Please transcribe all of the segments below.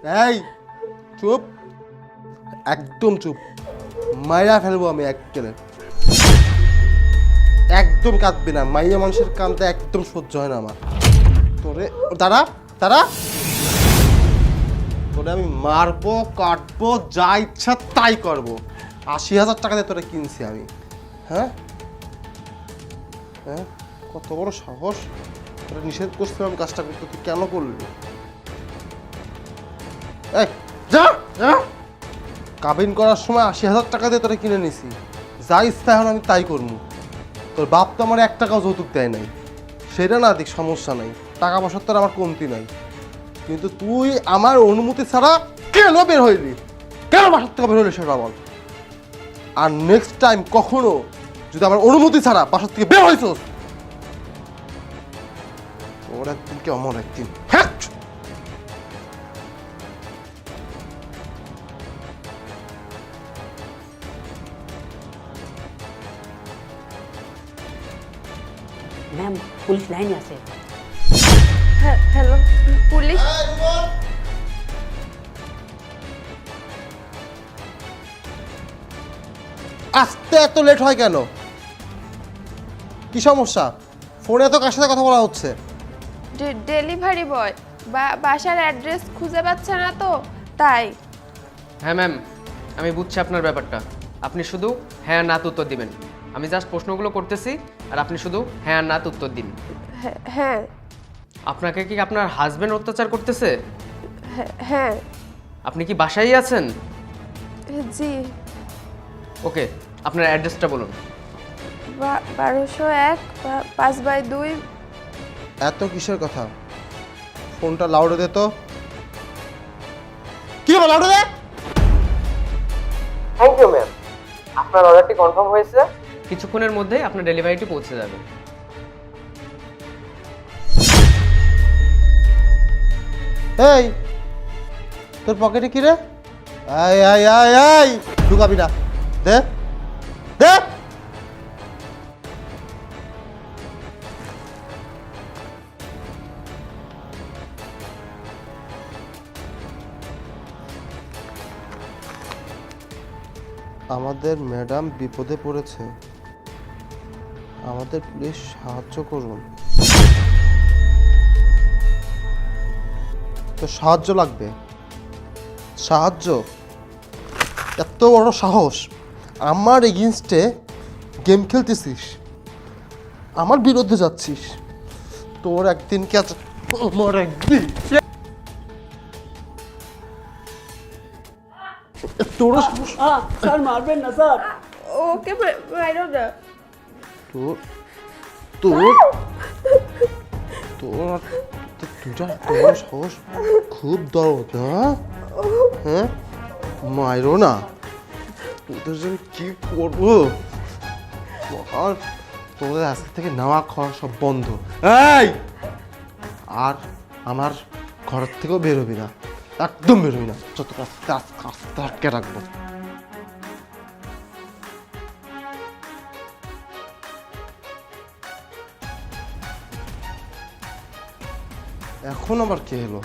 এই, চুপ। একদম চুপ। মাইরা ফেলব আমি এককেলে। একদম কাঁদবি না। মাইয়া মানুষের কান্দে একদম সহ্য হয় না আমার। তোরে দাঁড়া দাঁড়া। তোরে আমি মারবো, কাটবো, যা ইচ্ছা তাই করব। আশি হাজার টাকা দিয়ে তোরে কিনছি আমি। হ্যাঁ? হ্যাঁ? কত বড় সাহস। তোরা নিষেধ করছিলাম কাজটা করতে। তুই কেন করলি? যা যা। কাবিন করার সময় আশি হাজার টাকা দিয়ে তোরা কিনে নিছি। যা ইচ্ছা এখন আমি তাই করব। তোর বাপ তো আমার এক টাকাও যৌতুক দেয় নাই। সেটা না দিক, সমস্যা নাই। টাকা পয়সার তোর আমার কমতি নাই। কিন্তু তুই আমার অনুমতি ছাড়া কেন বের হইলি? কেন বাসার থেকে বের হইলি সেটা বল। আর নেক্সট টাইম কখনো যদি আমার অনুমতি ছাড়া বাসার থেকে বের হইছস ওর একদিন কি আমার একদিন? ম্যাম পুলিশ লাইনে আছে হ্যাঁ হ্যালো পুলিশ আসতে এত লেট হয় কেন? কি সমস্যা? ফোনে এত কার সাথে কথা বলা হচ্ছে? ডেলিভারি বয় বাসার অ্যাড্রেস খুঁজে পাচ্ছে না তো তাই। হ্যাঁ ম্যাম আমি বুঝছি আপনার ব্যাপারটা। আপনি শুধু হ্যাঁ না তো উত্তর দিবেন। আমি জাস্ট প্রশ্নগুলো করতেছি আর আপনি শুধু হ্যাঁ আর না উত্তর দিন। হ্যাঁ, হ্যাঁ। আপনাকে কি আপনার হাজবেন্ড অত্যাচার করতেছে? হ্যাঁ, হ্যাঁ। আপনি কি বাসায় আছেন? জি। ওকে আপনার অ্যাড্রেসটা বলুন। বারোশো এক পাঁচ বাই দুই। এত কিসের কথা? ফোনটা লাউডে দে তো। কি লাউডে দে? থ্যাংক ইউ ম্যাম আপনার অর্ডারটি কনফার্ম হয়েছে। কিছুক্ষণের মধ্যেই আপনার ডেলিভারিটি পৌঁছে যাবে। এই, তোর পকেটে কি রে? আই আই আই ঢুকাবি না। দে দে। আমাদের ম্যাডাম বিপদে পড়েছে। আমাদের প্লিজ সাহায্য করুন। তো সাহায্য লাগবে? সাহায্য? এত বড় সাহস। আমার এগেনস্টে গেম খেলতেছিস। আমার বিরুদ্ধে যাচ্ছিস। তোর একদিন কে আমার একদিন? তোর স্যার মারবেন না স্যার। ওকে মাইরো না তোর তোর তোর সাহস খুব দরদ হ্যাঁ হ্যাঁ মাইরো না তোদের জন্য কি করব আর তোদের আজকে থেকে নেওয়া খাওয়া সব বন্ধ এই আর আমার ঘর থেকেও বেরোবি না একদম বেরোবি না যত আস্তে আস্তে আটকে রাখব এখন আবার কে এলো?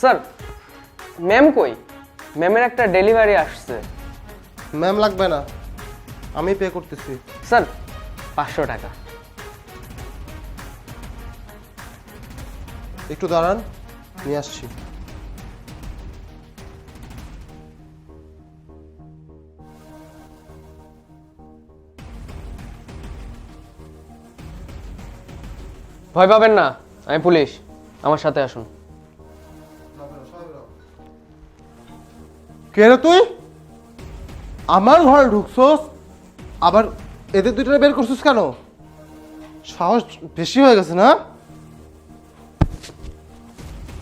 স্যার ম্যাম কই? ম্যামের একটা ডেলিভারি আসছে। ম্যাম লাগবে না। আমি পে করতেছি। স্যার পাঁচশো টাকা। একটু দাঁড়ান নিয়ে আসছি। ভয় পাবেন না আমি পুলিশ। আমার সাথে আসুন। কে রে তুই? আমার ঘরে ঢুকছোস আবার এদের দুইটা বের করছিস কেন? সাহস বেশি হয়ে গেছে না?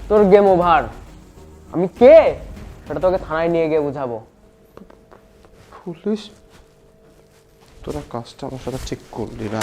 তোর গেম ওভার আমি কে? সেটা তোকে থানায় নিয়ে গিয়ে বুঝাবো। পুলিশ? তোরা কাজটা আমার সাথে ঠিক করলি না।